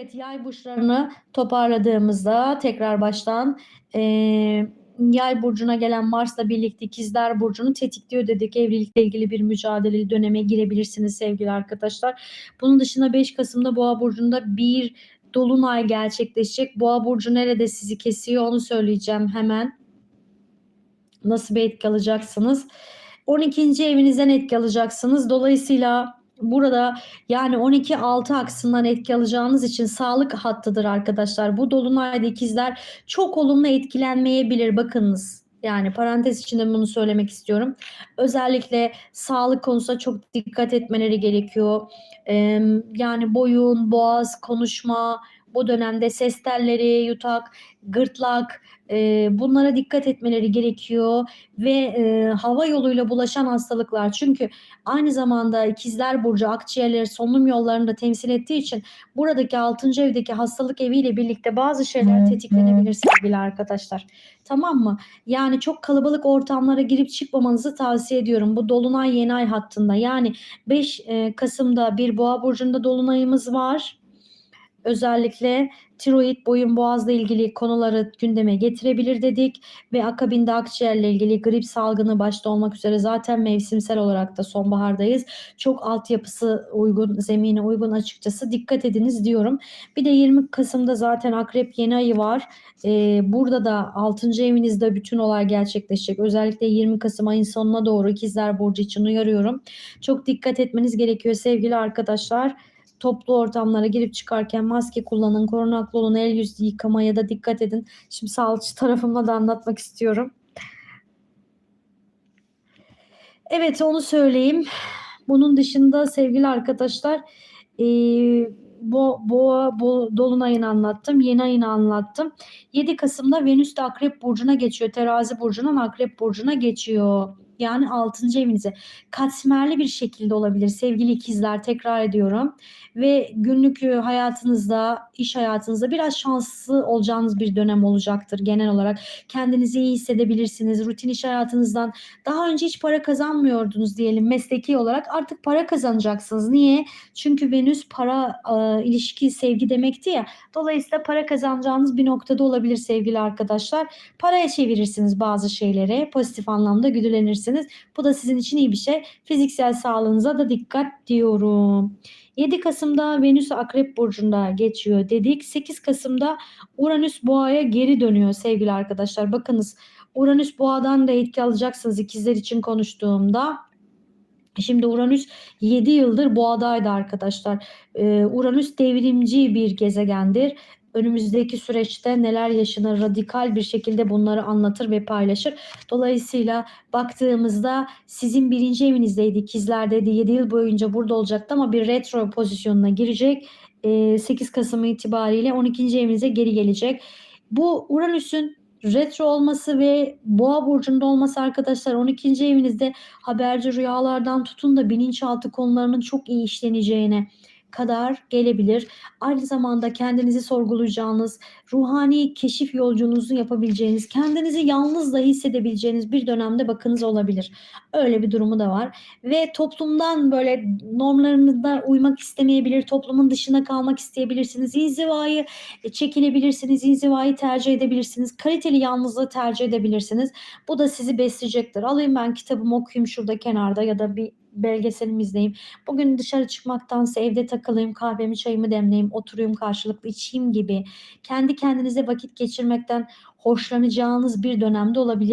Evet, yay burçlarını toparladığımızda tekrar baştan eee, yay burcuna gelen Mars'la birlikte ikizler burcunu tetikliyor dedik. Evlilikle ilgili bir mücadeleli döneme girebilirsiniz sevgili arkadaşlar. Bunun dışında 5 Kasım'da Boğa burcunda bir dolunay gerçekleşecek. Boğa burcu nerede sizi kesiyor onu söyleyeceğim hemen. Nasıl bir etki alacaksınız? 12. evinizden etki alacaksınız. Dolayısıyla burada yani 12-6 aksından etki alacağınız için sağlık hattıdır arkadaşlar. Bu dolunayda ikizler çok olumlu etkilenmeyebilir bakınız. Yani parantez içinde bunu söylemek istiyorum. Özellikle sağlık konusunda çok dikkat etmeleri gerekiyor. Ee, yani boyun, boğaz, konuşma, bu dönemde ses telleri, yutak, gırtlak e, bunlara dikkat etmeleri gerekiyor ve e, hava yoluyla bulaşan hastalıklar çünkü aynı zamanda ikizler burcu akciğerleri solunum yollarını da temsil ettiği için buradaki 6. evdeki hastalık eviyle birlikte bazı şeyler tetiklenebilir sevgili arkadaşlar. Tamam mı? Yani çok kalabalık ortamlara girip çıkmamanızı tavsiye ediyorum. Bu dolunay yeni ay hattında. Yani 5 e, Kasım'da bir boğa burcunda dolunayımız var. Özellikle tiroid, boyun boğazla ilgili konuları gündeme getirebilir dedik ve akabinde akciğerle ilgili grip salgını başta olmak üzere zaten mevsimsel olarak da sonbahardayız. Çok altyapısı uygun, zemine uygun açıkçası dikkat ediniz diyorum. Bir de 20 Kasım'da zaten akrep yeni ayı var. Ee, burada da 6. evinizde bütün olay gerçekleşecek. Özellikle 20 Kasım ayın sonuna doğru ikizler burcu için uyarıyorum. Çok dikkat etmeniz gerekiyor sevgili arkadaşlar toplu ortamlara girip çıkarken maske kullanın, korunaklı olun, el yüz yıkamaya da dikkat edin. Şimdi sağlıkçı tarafımla da anlatmak istiyorum. Evet onu söyleyeyim. Bunun dışında sevgili arkadaşlar e, bo, boğa bo, dolunayını anlattım. Yeni ayını anlattım. 7 Kasım'da Venüs de Akrep Burcu'na geçiyor. Terazi Burcu'ndan Akrep Burcu'na geçiyor. Yani 6. evinize katmerli bir şekilde olabilir sevgili ikizler tekrar ediyorum. Ve günlük e, hayatınızda, iş hayatınızda biraz şanslı olacağınız bir dönem olacaktır genel olarak. Kendinizi iyi hissedebilirsiniz. Rutin iş hayatınızdan daha önce hiç para kazanmıyordunuz diyelim mesleki olarak artık para kazanacaksınız. Niye? Çünkü Venüs para, e, ilişki, sevgi demekti ya. Dolayısıyla para kazanacağınız bir noktada olabilir sevgili arkadaşlar. Paraya çevirirsiniz bazı şeyleri. Pozitif anlamda güdülenirsiniz. Bu da sizin için iyi bir şey. Fiziksel sağlığınıza da dikkat diyorum. 7 Kasım'da Venüs Akrep Burcu'nda geçiyor dedik. 8 Kasım'da Uranüs Boğa'ya geri dönüyor sevgili arkadaşlar. Bakınız Uranüs Boğa'dan da etki alacaksınız ikizler için konuştuğumda. Şimdi Uranüs 7 yıldır boğadaydı arkadaşlar. Ee, Uranüs devrimci bir gezegendir önümüzdeki süreçte neler yaşanır radikal bir şekilde bunları anlatır ve paylaşır. Dolayısıyla baktığımızda sizin birinci evinizdeydi ikizlerdeydi 7 yıl boyunca burada olacaktı ama bir retro pozisyonuna girecek. 8 Kasım itibariyle 12. evinize geri gelecek. Bu Uranüs'ün retro olması ve boğa burcunda olması arkadaşlar 12. evinizde haberci rüyalardan tutun da bilinçaltı konularının çok iyi işleneceğine kadar gelebilir. Aynı zamanda kendinizi sorgulayacağınız, ruhani keşif yolculuğunuzu yapabileceğiniz, kendinizi yalnız da hissedebileceğiniz bir dönemde bakınız olabilir. Öyle bir durumu da var. Ve toplumdan böyle normlarına uymak istemeyebilir, toplumun dışına kalmak isteyebilirsiniz. İnzivayı çekilebilirsiniz, inzivayı tercih edebilirsiniz. Kaliteli yalnızlığı tercih edebilirsiniz. Bu da sizi besleyecektir. Alayım ben kitabımı okuyayım şurada kenarda ya da bir belgeselimi izleyeyim. Bugün dışarı çıkmaktansa evde takılayım, kahvemi, çayımı demleyeyim, oturayım karşılıklı içeyim gibi kendi kendinize vakit geçirmekten hoşlanacağınız bir dönemde olabilir.